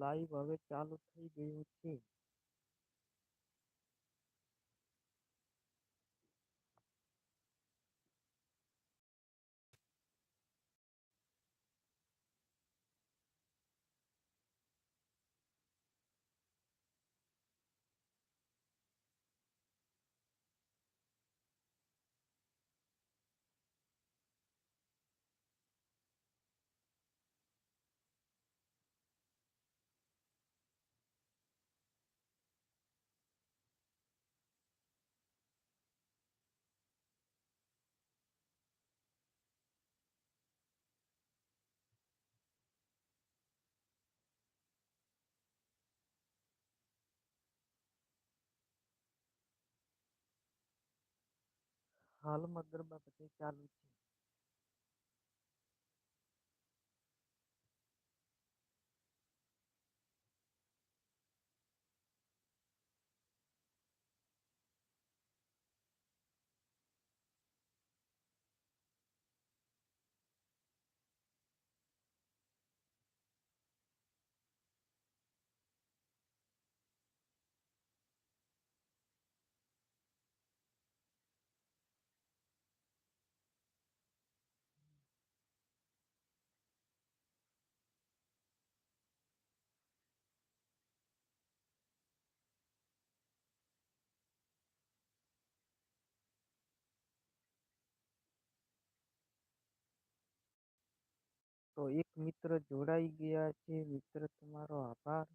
Live હવે ચાલુ થઈ ગયું છે. હાલમાં ગરબા બધે ચાલુ તો એક મિત્ર જોડાઈ ગયા છે. મિત્ર તમારો આભાર.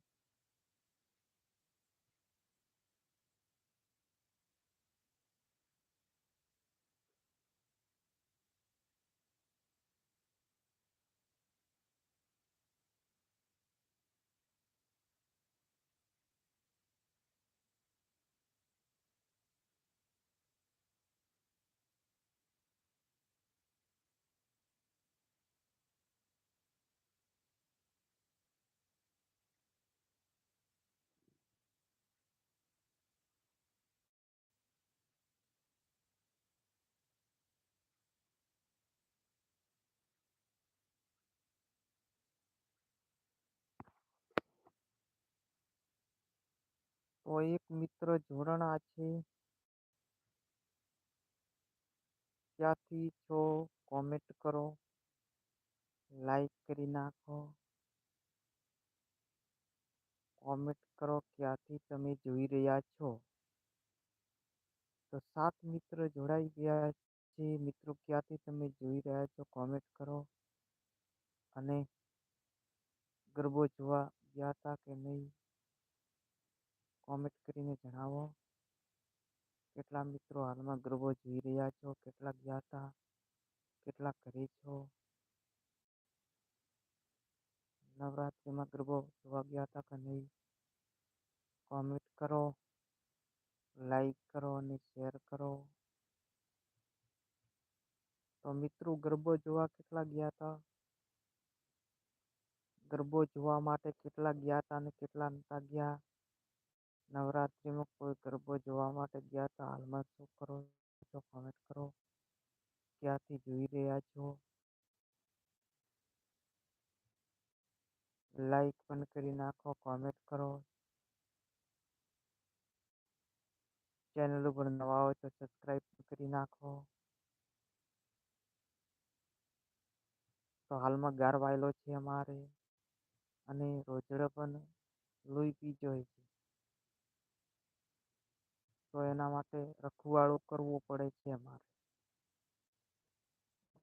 તો એક મિત્ર જોડાણા છે. ક્યાંથી છો કોમેન્ટ કરો લાઈક કરી નાખો. કોમેન્ટ કરો ક્યાંથી તમે જોઈ રહ્યા છો? તો સાત મિત્ર જોડાઈ ગયા છે. મિત્રો ક્યાંથી તમે જોઈ રહ્યા છો? કોમેન્ટ કરો. અને ગરબો જોવા ગયા હતા કે નહીં? કોમેન્ટ કરીને જણાવો. કેટલા મિત્રો હાલમાં ગરબો જોઈ રહ્યા છો? કેટલા ગયા હતા કેટલા ઘરે છો? નવરાત્રિમાં ગરબો જોવા ગયા હતા કે નહીં? કોમેન્ટ કરો લાઈક કરો અને શેર કરો. તો મિત્રો, ગરબો જોવા કેટલા ગયા હતા ગરબો જોવા માટે કેટલા ગયા હતા અને કેટલા નતા ગયા? નવરાત્રિમાં કોઈ ગરબો જોવા માટે ગયા તો હાલમાં શું કરો? છો કોમેન્ટ કરો. ક્યાંથી જોઈ રહ્યા છો? લાઈક પણ કરી નાખો કોમેન્ટ કરો. ચેનલ ઉપર નવા હોય તો સબસ્ક્રાઈબ કરી નાખો. તો હાલમાં ગાર વાયેલો છે અમારે. અને રોજડો પણ લોહી પી જોઈએ છે. તો એના માટે રખવાળું કરવું પડે છે અમારે.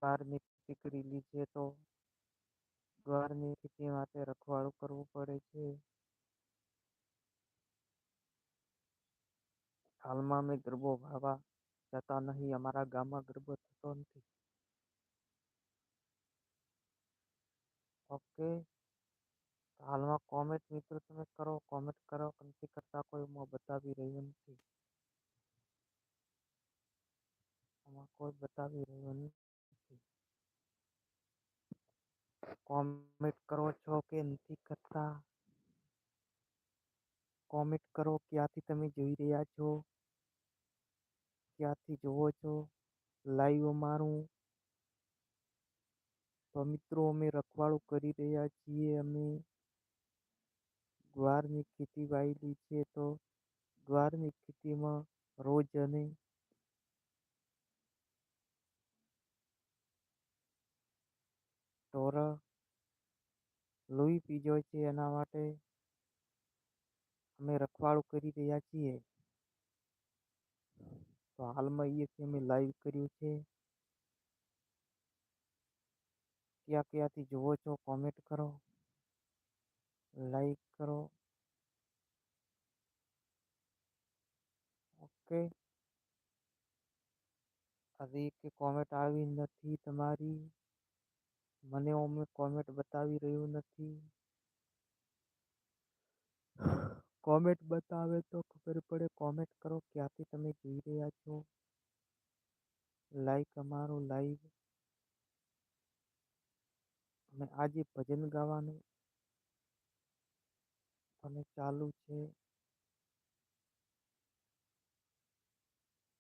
બહારની ટીકરી લીધે તો ઘરની ખેતી માટે રખવાળું કરવું પડે છે. હાલમાં અમે ગરબો ભાવા જતા નહીં, અમારા ગામમાં ગરબો થતો નથી. ઓકે. હાલમાં કોમેન્ટ મિત્રો તમે કરો, કોમેન્ટ કરો નથી કરતા કોઈ હું બતાવી રહ્યું નથી. આમાં કોઈ બતાવી રહ્યું નથી. કોમેન્ટ કરો છો કે નથી કરતા? કોમેન્ટ કરો ક્યાંથી તમે જોઈ રહ્યા છો? ક્યાંથી જોવો છો? લાઈવ અમારું. તો મિત્રો, અમે રખવાળું કરી રહ્યા છીએ. અમે ગ્વારની ખેતી વાયેલી છે તો ગ્વારની ખેતીમાં રોજ અને ઢોર લોહી પી જાય છે એના માટે. અમે રખવાળું કરી રહ્યા છીએ. તો હાલમાં અહીંયાથી અમે લાઈવ કર્યું છે. ક્યાં ક્યાંથી જુઓ છો કોમેન્ટ કરો લાઈક કરો. ઓકે. હજી કે કોમેન્ટ આવી નથી તમારી. મને અમે કોમેન્ટ બતાવી રહ્યું નથી. કોમેન્ટ બતાવે તો ખબર પડે. કોમેન્ટ કરો, ક્યાંથી તમે જોઈ રહ્યા છો? લાઈક અમારું લાઈવ અને આજે ભજન ગાવાનું અને ચાલુ છે.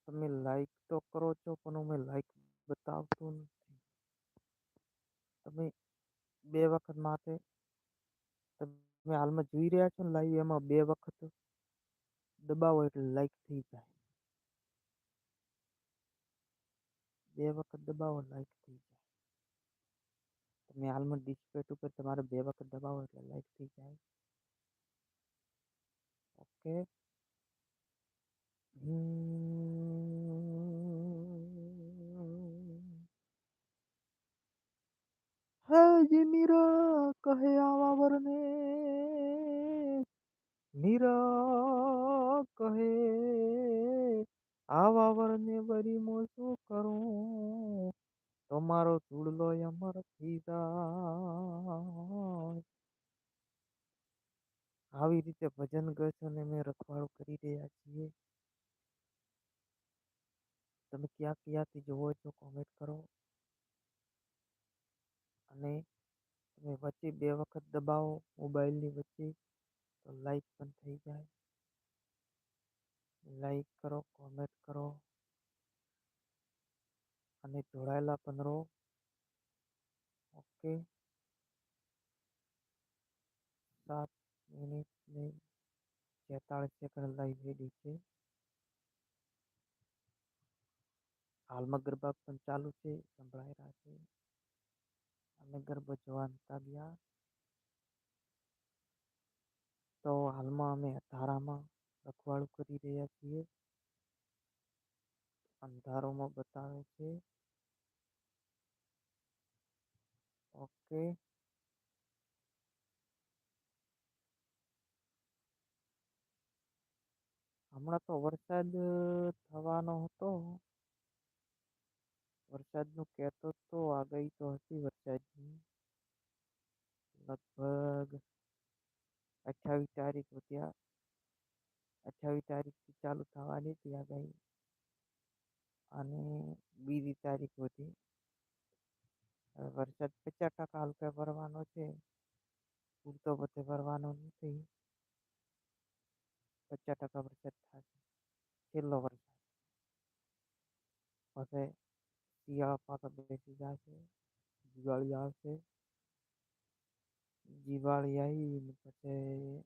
તમે લાઈક તો કરો છો, પણ અમે લાઈક બતાવતું નથી. તમે બે વખત માટે તમે હાલમાં જોઈ રહ્યા છો ને લાઈવ એમાં બે વખત દબાવો એટલે લાઈક થઈ જાય. બે વખત દબાવો લાઈક થઈ જાય. તમે હાલમાં ડિસ્પ્લેટ ઉપર તમારે બે વખત દબાવો એટલે લાઈક થઈ જાય. ઓકે હે મીરા કહે આવા વરને મીરા કહે આવા વરને વરી મો શું કરું તમારો ચૂડલો અમર થઈ જાય આવી રીતે ભજન ગઝલ મેં રખવાળું કરી રહ્યા છીએ. તમે ક્યાં ક્યાંથી જોવો છો કોમેન્ટ કરો. અને તમે વચ્ચે બે વખત દબાવો મોબાઈલની વચ્ચે, તો લાઈક પણ થઈ જાય. લાઈક કરો, કોમેન્ટ કરો. અને જોડાયેલા પણ રહો. ઓકે? સાત મિનિટ ને છેતાળીસ સેકન્ડ લાઈવ રેડી છે. હાલમાં ગરબા પણ ચાલુ છે સંભળાઈ રહ્યા છે. અમે ગરબા ગયા તો હાલમાં અમે ધારામાં રખવાળું કરી રહ્યા છીએ. અંધારોમાં બતાવે છે. ઓકે. હમણાં તો વરસાદ થવાનો હતો. વરસાદનું કહેતો તો આગાહી તો હતી વરસાદની લગભગ અઠ્ઠાવીસ તારીખ ત્યાં અઠ્ઠાવીસ તારીખથી ચાલુ થવાની હતી આગાહી અને બીજી તારીખ હતી વરસાદ પચાસ ટકા હલકે ભરવાનો છે પૂરતો બધે ભરવાનો નથી પચાસ ટકા વરસાદ થશે છેલ્લો વરસાદ પછી શિયાળા પાક બેસી જશે દિવાળી આવશે દિવાળી આવી પછી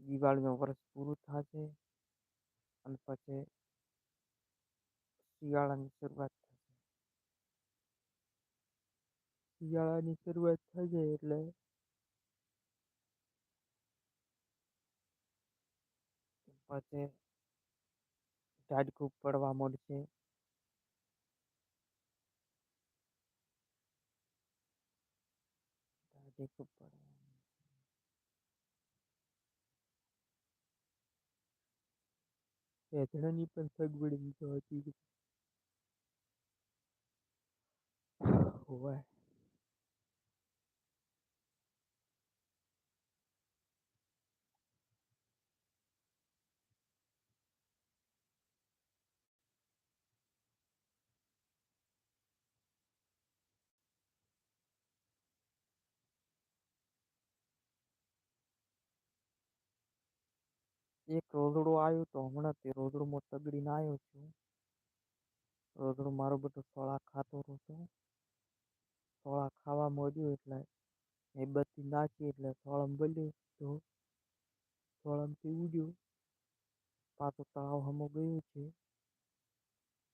દિવાળીનું વર્ષ પૂરું થશે અને પછી શિયાળાની શરૂઆત થશે શિયાળાની શરૂઆત થશે એટલે પછી ખૂબ પડવા મળશે ઝાટકું પડવા ભેંસણાની પણ સગવડ હતી હોય એક રોઝડો આવ્યો તો હમણાં તે રોઝડોમાં તગડીને આવ્યો છું. રોઝડો મારો બધો સોળા ખાતો હતો સોળા ખાવા મોડ્યું એટલે એ બધી નાખી એટલે સોળમ બોલ્યો તો સોળમથી ઉડ્યું. પાછો તળાવ હમો ગયો છે.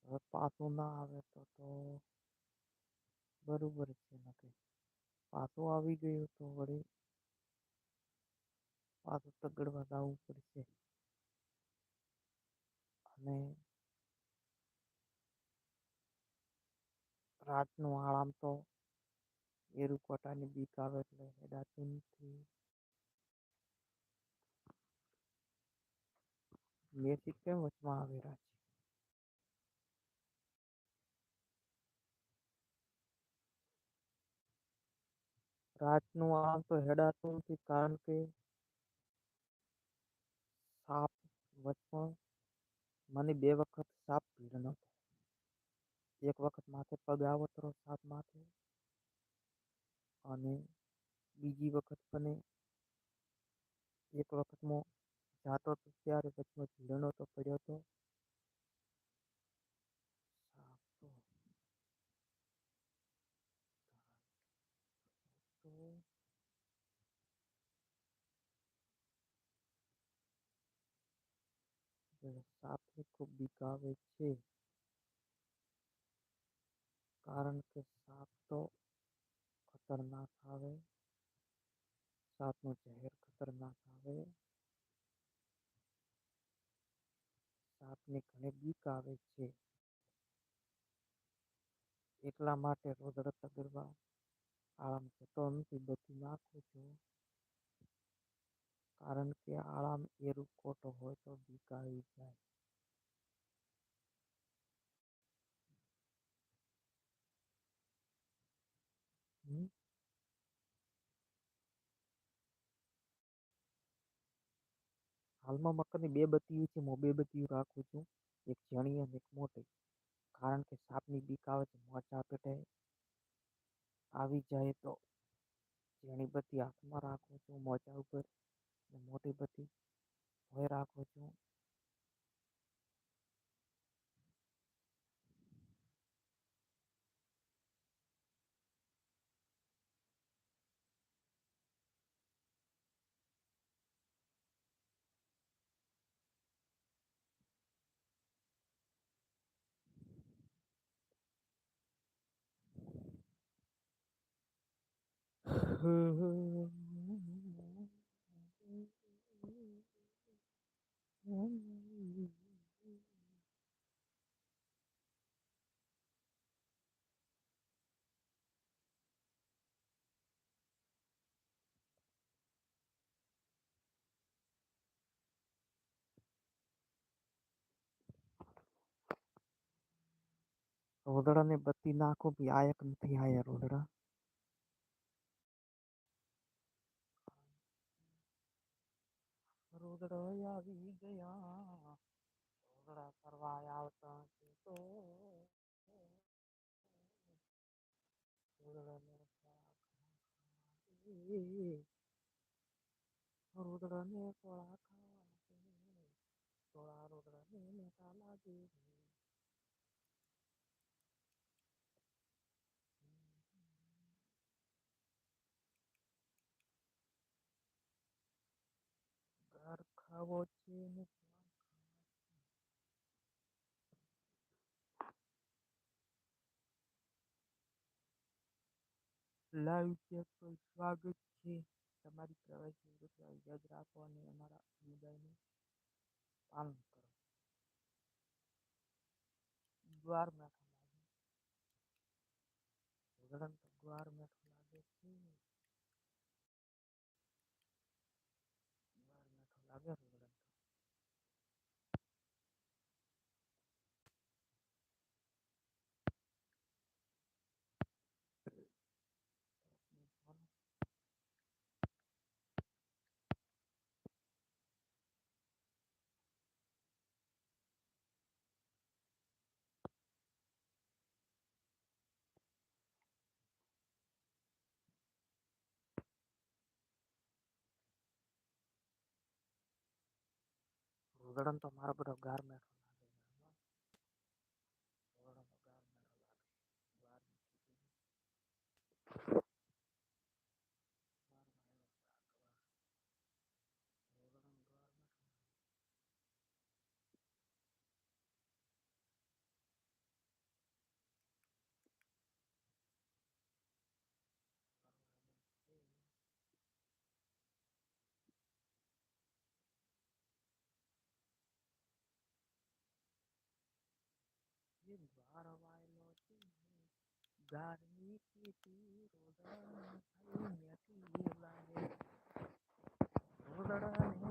હવે પાછો ના આવે તો તો બરોબર છે નથી પાછો આવી ગયો તો વળી પાછું તગડવા જવું પડશે. અને રાતનું આરામ તો એરુકોટાની બીક આવે એટલે હેડાતું નથી મેથી કેમ વચમાં આવેલા છે રાતનું આરામ તો હેડાતું નથી કારણ કે સાપ વચમાં મને બે વખત સાપ હતો એક વખત માથે પગ આવતરો સાપ માથે અને બીજી વખત મને એક વખતમાં જાતો હતો ત્યારે વચમાં ઝીલણો તો પડ્યો હતો સાપ તો તો સાપની ખૂબ બીક આવે છે. કારણ કે સાપ તો ખતરનાક આવે સાપનું ઝેર ખતરનાક આવે સાપને ઘણી બીક આવે છે. એટલા માટે રોદડ તગડવા આરામ જતો નથી. બધું નાખું છું કારણ કે આરામ એરું ખોટો હોય તો બીક આવી જાય હાલમાં મકરની બે બત્તીઓ છે, હું બે બત્તીઓ રાખું છું, એક ઝીણી અને એક મોટી. કારણ કે સાપની બીક આવે છે મોચા પેટે આવી જાય તો ઝીણી બત્તી હાથમાં રાખું છું, મોજા ઉપર મોટી બધી ભોય રાખું છું. રોદડાને બત્તી નાખો બી આયક નથી આયા રોદડા. રોદડો આવી ગયા. રોદડા કરવા આવતા તો રોદડાને કોળા ખાવા ધોળા રોદડાને મીઠા લાગે. ને લાઈવ ચેટ પર સ્વાગત છે તમારી પ્રવાસી વૃત્તિઓ યાદ રાખો અને અમારા સમુદાયનું પાલન કરો ગુવાર મેઠો લાગે રોદડાને તો ગુવાર મેઠો લાગે છે ગુવાર મેઠો લાગે રોદડાને તો રોદડાને તો મારો બધો ગાર ગારની પીતી રોદડાને થઈ મેથી લાગે. રોદડાને